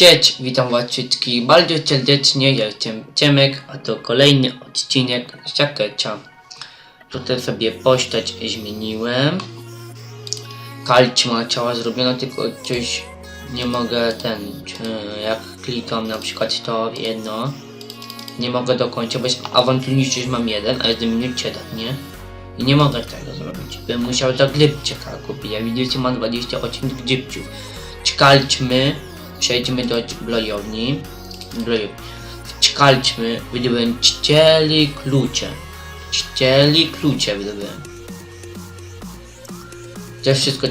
Cześć, witam was wszystkich bardzo serdecznie, ja jestem Ciemek, a to kolejny odcinek z Jackecia. Tutaj sobie postać zmieniłem. Kalć ma ciała zrobione, tylko coś nie mogę ten, czy jak klikam na przykład to jedno, nie mogę dokończyć, bo jest awanturniczy mam jeden, a jeden minut 7, nie? I nie mogę tego zrobić, bym musiał do grypciaka kupić, ja widzicie mam 28 grypciów. Czkalćmy, przejdźmy do. Blojowni. Czkalćmy, wydobyłem cztery klucze. Cztery klucze wydobyłem. To wszystko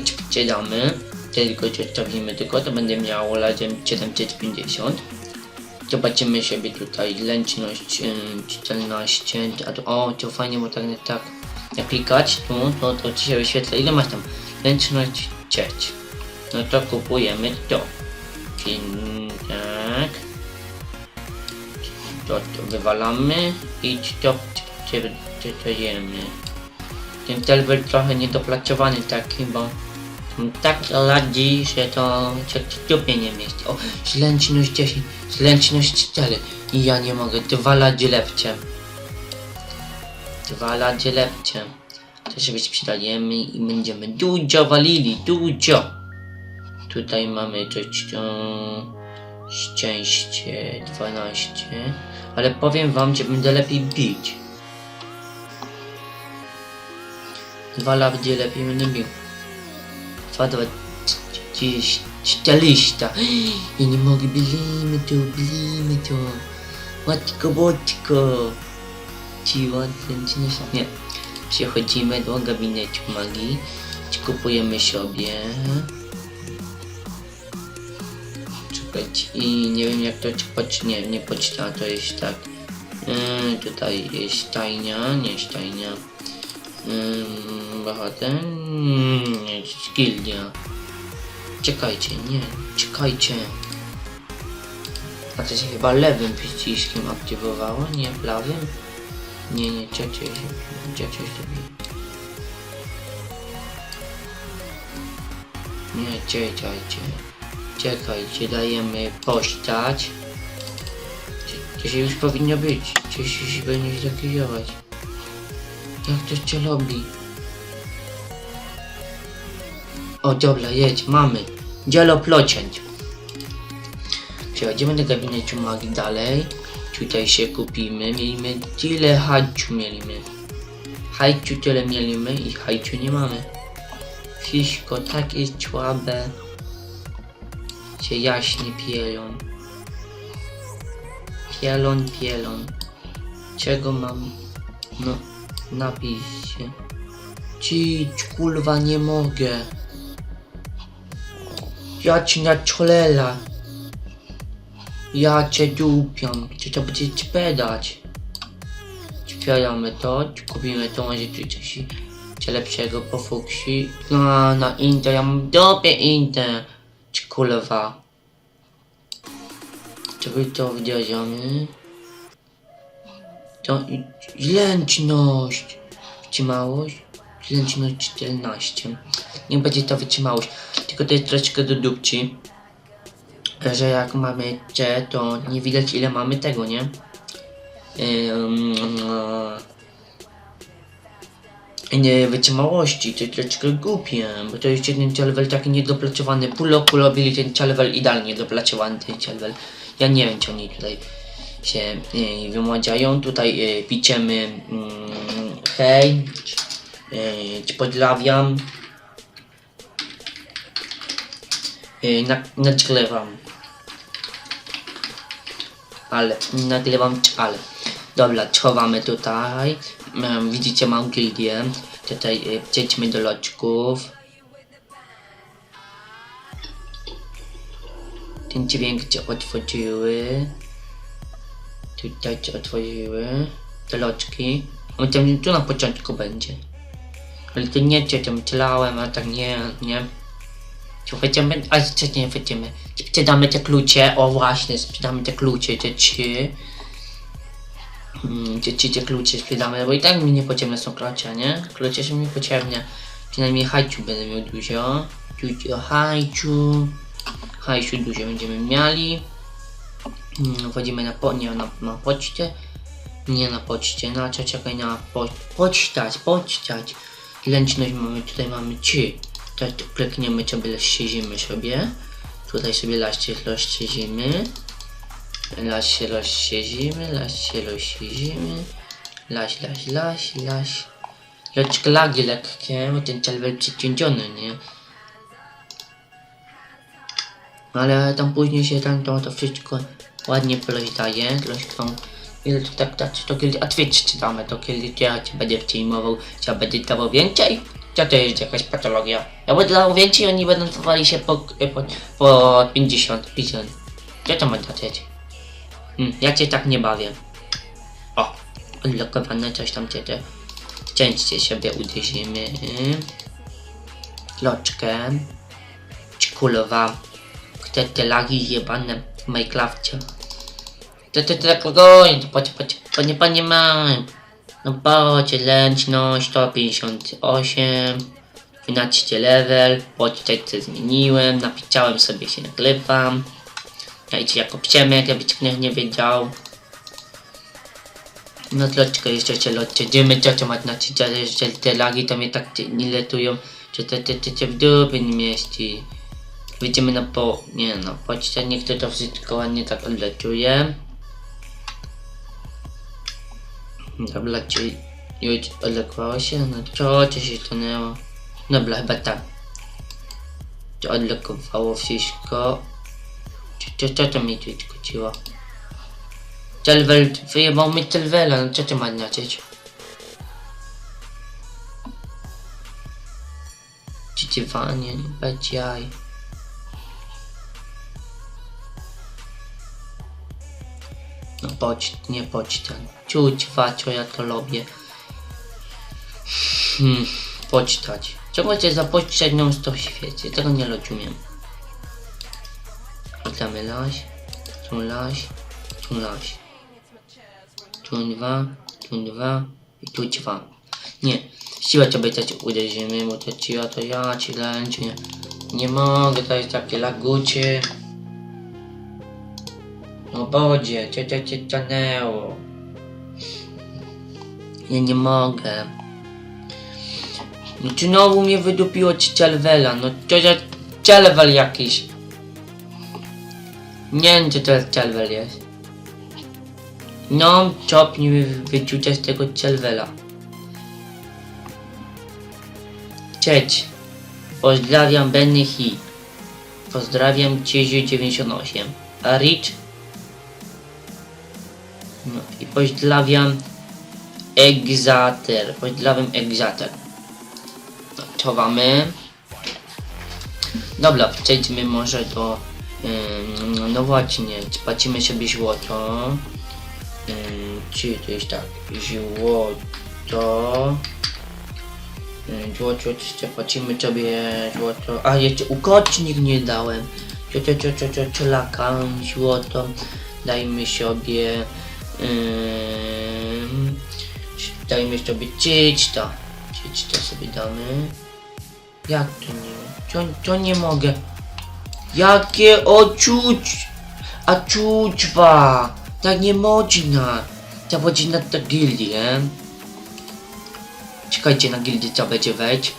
damy. Tylko zostawimy tylko, to będę miał razem 750. Zobaczymy sobie tutaj lęczność ym, 14, a to, o, to fajnie, bo tak, tak, jak tu, to, to ci się wyświetla, ile masz tam? Lęczność 6. No to kupujemy to. Tak. To, to wywalamy i to czytujemy. Ten telwer trochę niedopracowany taki, bo tak ladzi, że to się w dupie nie mieści. O, zlęczność 10, zlęczność 4 i ja nie mogę, dwa ladzie lepcie. Dwa ladzie lepcie. To sobie sprzedajemy i będziemy dużo walili, dużo. Tutaj mamy to szczęście 12, ale powiem wam, że będę lepiej bić. Dwa lawdzie lepiej będę bił. Dwa, dwa, 400. Ja nie mogę, bilimy to, bilimy to. Matko, botko. Ci ładnie, nie. Przechodzimy do gabinetu magii. Kupujemy sobie. Czekać i nie wiem jak to czytać, nie, nie poczyta, to jest tak. Yy, tutaj jest stajnia, nie stajnia. Yy, bohater, yy, nie, gildia. Czekajcie, nie, czekajcie. A to się chyba lewym przyciskiem aktywowało, nie prawym? Nie, nie, trzecie się, trzecie się Nie, czekajcie. Czekajcie, dajemy postać. To się już powinno być. Się się powinno się zaklijować. Jak to się robi? O dobra, jedź, mamy. Dzieloplocięć. Przechodzimy do gabinetu magii dalej. Tutaj się kupimy. Mieliśmy tyle hajciu mieliśmy. Hajciu tyle mieliśmy i hajciu nie mamy. Fiszko tak jest słabe. Jaśnie pielą. Pielon, pielon. Czego mam? No, napisz się. Cić, kurwa, nie mogę. Ja ci na czolela. Ja cię dupiam. Czy to będzie spedać? Sprzedamy to, kupimy to, może tu coś lepszego po fuksi. No, na Inter, ja mam dopie Inter. Czy kurwa. Czy wy to wdziaziamy? To zlęczność. Wytrzymałość? Zlęczność 14. Nie będzie to wytrzymałość. Tylko to jest troszeczkę do dupci. Że jak mamy C, to nie widać ile mamy tego, nie? Ym, nie wytrzymałości, to troszeczkę głupie, bo to jest jeden level taki niedopracowany. Pół roku robili ten level idealnie dopracowany ten level. Ja nie wiem, czy oni tutaj się y. Tutaj y, piczemy mm, hej, y, ci pozdrawiam. Y, na, nagrywam. Ale, nagrywam, ale. Dobra, chowamy tutaj. Widzicie, mam gildię. Tutaj y, przejdźmy do loczków. Ten dźwięk cię otworzyły. Tutaj cię otworzyły. Te loczki. O tym tu na początku będzie. Ale to nie cię tam tlałem, a tak nie, nie. Słuchajcie, a co nie wyjdziemy? Sprzedamy te klucze, o właśnie, sprzedamy te klucze, te trzy. Mm, trzy te klucze sprzedamy, bo i tak mi niepotrzebne są klucze, nie? Klucze są mi potrzebne. Przynajmniej hajciu będę miał dużo. Dużo hajciu. hajsiu dużo będziemy mieli. Mm, Wchodzimy na, po, nie, na, na pocztę. Nie na poczcie, na co czekaj na po, pocztać, pocztać. Lęczność mamy, tutaj mamy ci. Tutaj tu klikniemy sobie, rozsiedzimy sobie. Tutaj sobie laście rozsiedzimy. Las się rozsiedzimy, las się rozsiedzimy. Laś, laś, laś, laś. Lecz lagi lekkie, bo ten czerwel przycięciony, nie? Ale tam później się tam to, to wszystko ładnie rozdaje, troszkę. Ile to tak dać, to kiedy, a Twitch damy, to kiedy ja cię będę przyjmował, ja będę dawał więcej? Co to jest jakaś patologia? Ja będę dawał więcej, oni będą dawali się po, po, po 50, 50. Co to ma znaczyć? Hmm, ja cię tak nie bawię. O, odblokowane coś tam cię te. Częściej sobie uderzymy. Loczkę. Czkulowa. Te, te lagi jebane w Minecrafcie. To to to tak spokojnie, to patrz, patrz, panie, panie mam. No patrz, lęczność 158. 12 level, podczajce zmieniłem, napisałem sobie się nagrywam. Dajcie jako Przemek, jakby ktoś nie wiedział. No troszeczkę jeszcze się odczydzimy, co to ma znaczyć, że że te lagi to mnie tak nie letują, że te, te, te, te w dupy nie mieści. Wyjdziemy na po... nie no, poczcie, niech to to wszystko ładnie tak odletuje. Dobra, czy już odlekło się? No co, co się stanęło? Dobra, chyba tak. To odlekowało wszystko. Co, co, to mi tu skróciło? Telwel, wyjebał mi Telwela, no co to ma znaczyć? Czytywanie, bez jaj. No poczt, nie poczta. Czuć, co ja to lubię. Hmm, pocztać. Czemu chcę zapocztać non stop w świecie? Tego nie rozumiem. Oddamy laś, tu laś, tu laś. Tu dwa, tu dwa i tu dwa. Nie, siła to będzie uderzymy, bo to siła to ja ci lęcie. Nie, nie mogę, to jest takie lagucie. No bodzie, cię cię cię stanęło. Ja nie mogę. No znowu mnie wydupiło ci Celwela, no to Celwel jakiś. Nie wiem, to jest Celwel jest. No, czopnij mi wyczucia z tego Celwela. Cześć. Pozdrawiam Benny Hi. Pozdrawiam Cieziu98. A Rich? No i pozdrawiam Egzater. Pozdrawiam Egzater. No, chowamy. Dobra, przejdźmy może do... Ym, no właśnie, płacimy sobie złoto. Ym, czy to jest tak? Złoto. Ym, Złoto, jeszcze płacimy sobie złoto. A jeszcze ukocznik nie dałem. Czelaka, złoto. Dajmy sobie. Ym, dajmy sobie cieczta. Cieczta sobie damy. Jak to nie? To, to nie mogę. Jakie oczuć? A czućwa! Tak nie można. To będzie na tę gildię. Czekajcie na gildię, co będzie wejść.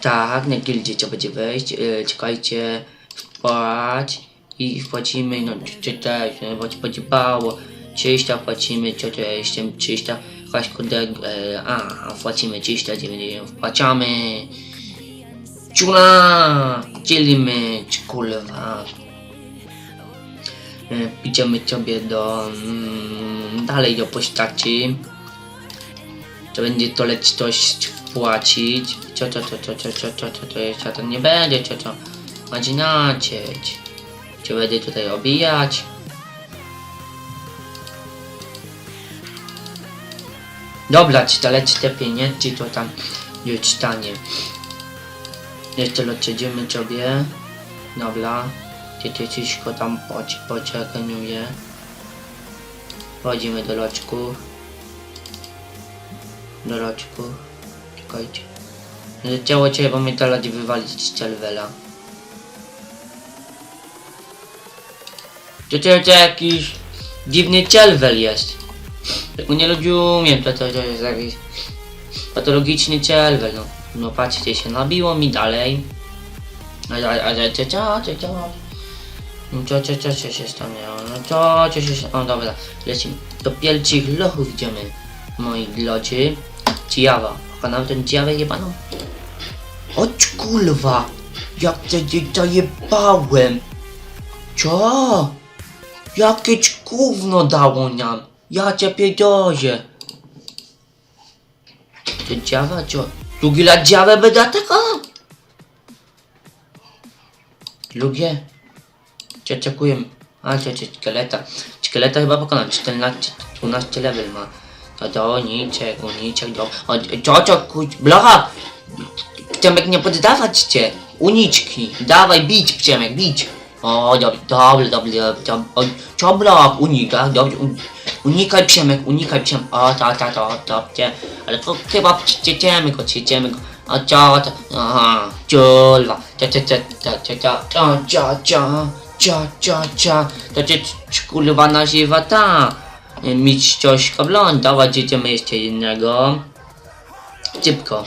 Tak, na gildię co będzie wejść. Yy, czekajcie. Wpłać. I wpłacimy, no czy, też, no, bo ci podobało. 300 płacimy, co to jest, 300, właśnie kurde, e, a, płacimy 390, wpłacamy. Ciula! Dzielimy, kurwa. E, Idziemy sobie do, mm, dalej do postaci. To będzie to leć coś wpłacić. Co to, to, to, to, to, to jest, ja to nie będę, co to, będzie nacieć. Czy będę tutaj obijać? Dobra, to leci te pieniędzy, to tam już stanie. Jeszcze odciedzimy ciebie. Dobra. Ty, ty ciśko tam poci, pociekaniuje. Wchodzimy do loczku. Do loczku. Czekajcie. No, Ciało cię pamiętać wywalić z Chelwela. Czy to, to jakiś dziwny Chelwel jest? Tego nie rozumiem, to, to, to jest jakiś patologiczny Chelwel, no. No patrzcie się, nabiło mi dalej. No co, co, co, co się stanęło? No co, co się? O, dobra, lecimy. Do pielcich lochów idziemy, moi drodzy. Cijawa. Pokonał ten ciawę jebaną? Chodź kurwa! Jak cię zajebałem! Co? Jakieś gówno dało nam! Ja cię pierdolę! To działa, co? Lugiler cevabı da takal. Lugie. Czeczekujem. A, czekoleta. Czekoleta chyba pokonam. 14, 12 level ma. To do niczego, niczego. Ciocio, kuć, blacha! Przemek, nie poddawać cię. Uniczki. Dawaj, bić, Przemek, bić. O, dobrze, dobrze, dobrze. Cioblok, unika, dobrze. dobrze unikaj, Przemek, unikaj, Przemek. O, ta, ta, to, dobrze. Ale to chyba przecieciemy go, przecieciemy go. A co to? Aha, ciulwa. Cia, cia, cia, cia, cia, cia, cia, cia, cia, cia, cia. To cię kurwa nazywa ta. Mistrzośka blond. Dawać jedziemy jeszcze jednego. Szybko.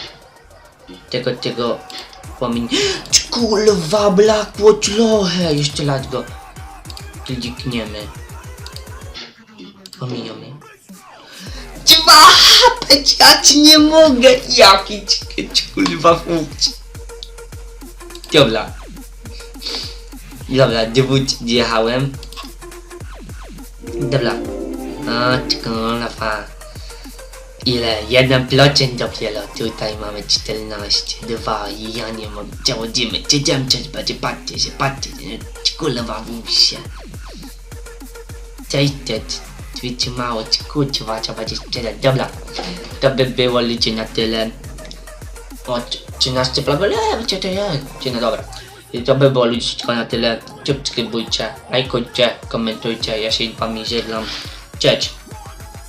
Tego, tego pomin... Kurwa, blakło trochę! Jeszcze lat go klikniemy. Pominiemy. Dwa hapeć, ja ci nie mogę! Jaki ci kurwa funkcji. Dobra. Dobra, dowód jechałem. Dobra. A, kurwa. Ile? 1% dopiero. Tutaj mamy 14, 2 i ja nie mam. Przechodzimy. Siedziałem coś będzie. Patrzcie się, patrzcie się. Kurwa się. Cześć, wytrzymało. Kurwa, trzeba będzie tyle. Dobra. To by było liczy na tyle. O, 13 level. Eee, co to? Czy no dobra. I to by było tylko na tyle. Subskrybujcie, lajkujcie, komentujcie. Ja się wami żegnam. Cześć.